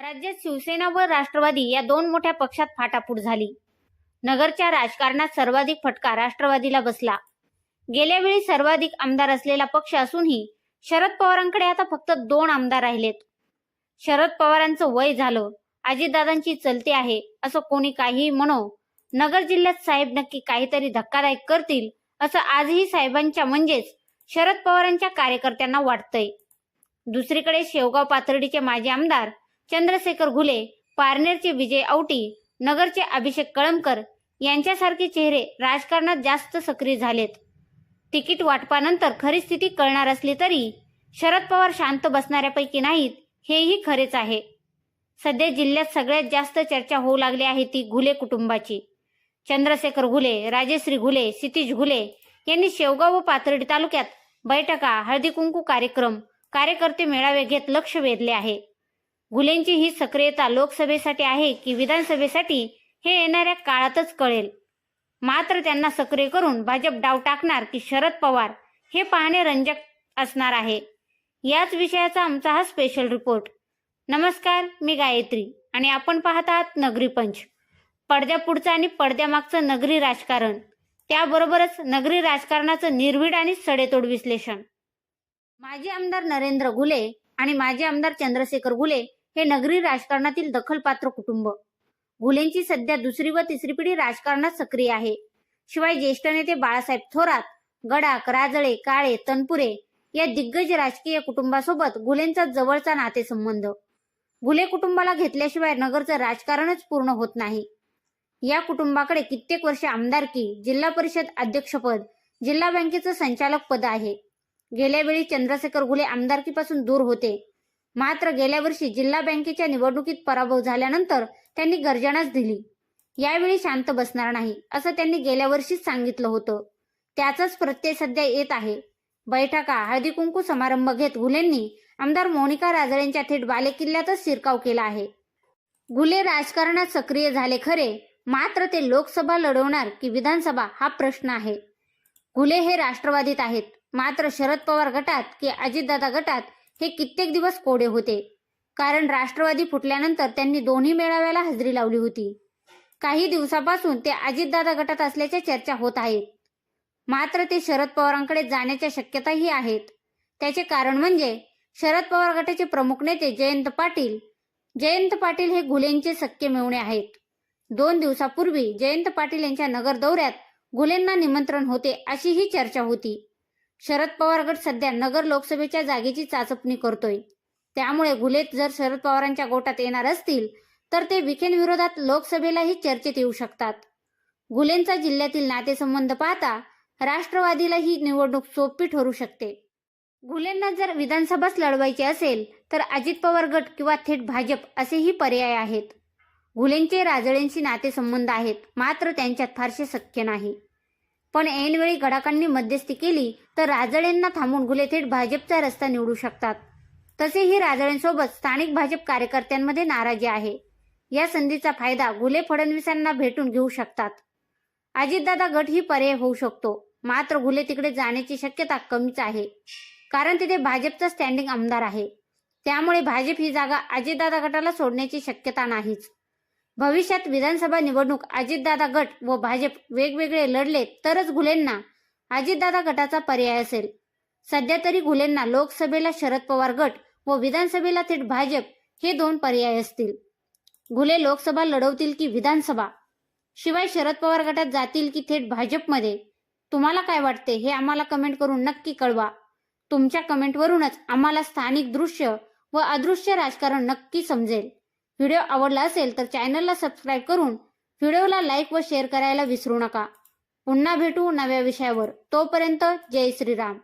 राज्यात शिवसेना व राष्ट्रवादी या दोन मोठ्या पक्षात फाटाफूट झाली. नगरच्या राजकारणात सर्वाधिक फटका राष्ट्रवादीला बसला. गेल्या वेळी सर्वाधिक आमदार असलेला पक्ष असूनही शरद पवारांकडे आता फक्त दोन आमदार राहिलेत. शरद पवारांचं वय झालं अजितदादांची चलते आहे असं कोणी काहीही म्हणो नगर जिल्ह्यात साहेब नक्की काहीतरी धक्कादायक करतील असं आजही साहेबांच्या म्हणजेच शरद पवारांच्या कार्यकर्त्यांना वाटतंय. दुसरीकडे शेवगाव पाथर्डीचे माजी आमदार चंद्रशेखर घुले पारनेरचे विजय औटी नगरचे अभिषेक कळमकर यांच्यासारखे चेहरे राजकारणात जास्त सक्रिय झालेत. तिकीट वाटपानंतर खरी स्थिती कळणार असली तरी शरद पवार शांत बसणाऱ्यापैकी नाहीत हेही खरेच आहे. सध्या जिल्ह्यात सगळ्यात जास्त चर्चा होऊ लागली आहे ती घुले कुटुंबाची. चंद्रशेखर घुले राजेश्री घुले क्षितिज घुले यांनी शेवगाव व पाथर्डी तालुक्यात बैठका हळदी कुंकू कार्यक्रम कार्यकर्ते मेळावे घेत लक्ष वेधले आहे. गुलेंची ही सक्रियता लोकसभेसाठी आहे की विधानसभेसाठी हे येणाऱ्या काळातच कळेल. मात्र त्यांना सक्रिय करून भाजप डाव टाकणार की शरद पवार हे पाहणे रंजक असणार आहे. याच विषयाचा आमचा हा स्पेशल रिपोर्ट नमस्कार मी गायत्री आणि आपण पाहत आहात नगरी पंच. पडद्यापुढचं आणि पडद्यामागचं नगरी राजकारण. त्याबरोबरच नगरी राजकारणाचं निर्भीड आणि सडेतोड विश्लेषण. माजी आमदार नरेंद्र गुले आणि माजी आमदार चंद्रशेखर गुले हे नगरी राजकारणातील दखलपात्र कुटुंब. गुलेंची सध्या दुसरी व तिसरी पिढी राजकारणात सक्रिय आहे. शिवाय ज्येष्ठ नेते बाळासाहेब थोरात गडाख राजळे काळे तनपुरे या दिग्गज राजकीय कुटुंबासोबत गुलेंचा जवळचा नातेसंबंध. गुले कुटुंबाला घेतल्याशिवाय नगरचं राजकारणच पूर्ण होत नाही. या कुटुंबाकडे कित्येक वर्ष आमदारकी जिल्हा परिषद अध्यक्षपद जिल्हा बँकेचं संचालक पद आहे. गेल्या वेळी चंद्रशेखर घुले आमदारकीपासून दूर होते. मात्र गेल्या वर्षी जिल्हा बँकेच्या निवडणुकीत पराभव झाल्यानंतर त्यांनी गर्जनाच दिली. यावेळी शांत बसणार नाही असं त्यांनी गेल्या वर्षीच सांगितलं होतं. त्याचाच प्रत्यय सध्या येत आहे. बैठका हळदी कुंकू समारंभ घेत घुलेंनी आमदार मोनिका राजळेंच्या थेट बालेकिल्ल्यातच शिरकाव केला आहे. घुले राजकारणात सक्रिय झाले खरे मात्र ते लोकसभा लढवणार की विधानसभा हा प्रश्न आहे. घुले हे राष्ट्रवादीत आहेत. मात्र शरद पवार गटात की अजितदादा गटात हे कित्येक दिवस कोडे होते. कारण राष्ट्रवादी फुटल्यानंतर त्यांनी दोन्ही मेळाव्याला हजेरी लावली होती. काही दिवसापासून ते अजितदादा गटात असल्याच्या चर्चा होत आहेत मात्र ते शरद पवारांकडे जाण्याच्या शक्यताही आहेत. त्याचे कारण म्हणजे शरद पवार गटाचे प्रमुख नेते जयंत पाटील. जयंत पाटील हे घुलेंचे सख्य मेवणे आहेत. दोन दिवसापूर्वी जयंत पाटील यांच्या नगर दौऱ्यात घुलेंना निमंत्रण होते अशी ही चर्चा होती. शरद पवार गट सध्या नगर लोकसभेच्या जागेची चाचपणी करतोय. त्यामुळे घुले जर शरद पवारांच्या गोटात येणार असतील तर ते विखेंविरोधात लोकसभेलाही चर्चेत येऊ शकतात. घुलेंचा जिल्ह्यातील नातेसंबंध पाहता राष्ट्रवादीला ही निवडणूक सोपी ठरू शकते. घुलेंना जर विधानसभाच लढवायची असेल तर अजित पवार गट किंवा थेट भाजप असेही पर्याय आहेत. घुलेंचे राजळेंशी नातेसंबंध आहेत मात्र त्यांच्यात फारसे सख्य नाही. पण ऐनवेळी गडाकांनी मध्यस्थी केली तर राजळेंना थांबून घुले थेट भाजपचा रस्ता निवडू शकतात. तसेही राजळेंसोबत स्थानिक भाजप कार्यकर्त्यांमध्ये नाराजी आहे. या संधीचा फायदा घुले फडणवीसांना भेटून घेऊ शकतात. अजितदादा गट ही पर्याय होऊ शकतो मात्र घुले तिकडे जाण्याची शक्यता कमीच आहे. कारण तिथे भाजपचा स्टँडिंग आमदार आहे. त्यामुळे भाजप ही जागा अजितदादा गटाला सोडण्याची शक्यता नाहीच. भविष्यात विधानसभा निवडणूक अजितदादा गट व भाजप वेगवेगळे लढले तरच घुलेंना अजितदादा गटाचा पर्याय असेल. सध्या तरी घुलेंना लोकसभेला शरद पवार गट व विधानसभेला थेट भाजप हे दोन पर्याय असतील. घुले लोकसभा लढवतील की विधानसभा? शिवाय शरद पवार गटात जातील की थेट भाजपमध्ये? तुम्हाला काय वाटते हे आम्हाला कमेंट करून नक्की कळवा. तुमच्या कमेंटवरूनच आम्हाला स्थानिक दृश्य व अदृश्य राजकारण नक्की समजेल. व्हिडिओ आवडला असेल तर चॅनलला सबस्क्राईब करून व्हिडिओला लाईक व शेअर करायला विसरू नका. पुन्हा भेटू नव्या विषयावर. तोपर्यंत जय श्रीराम.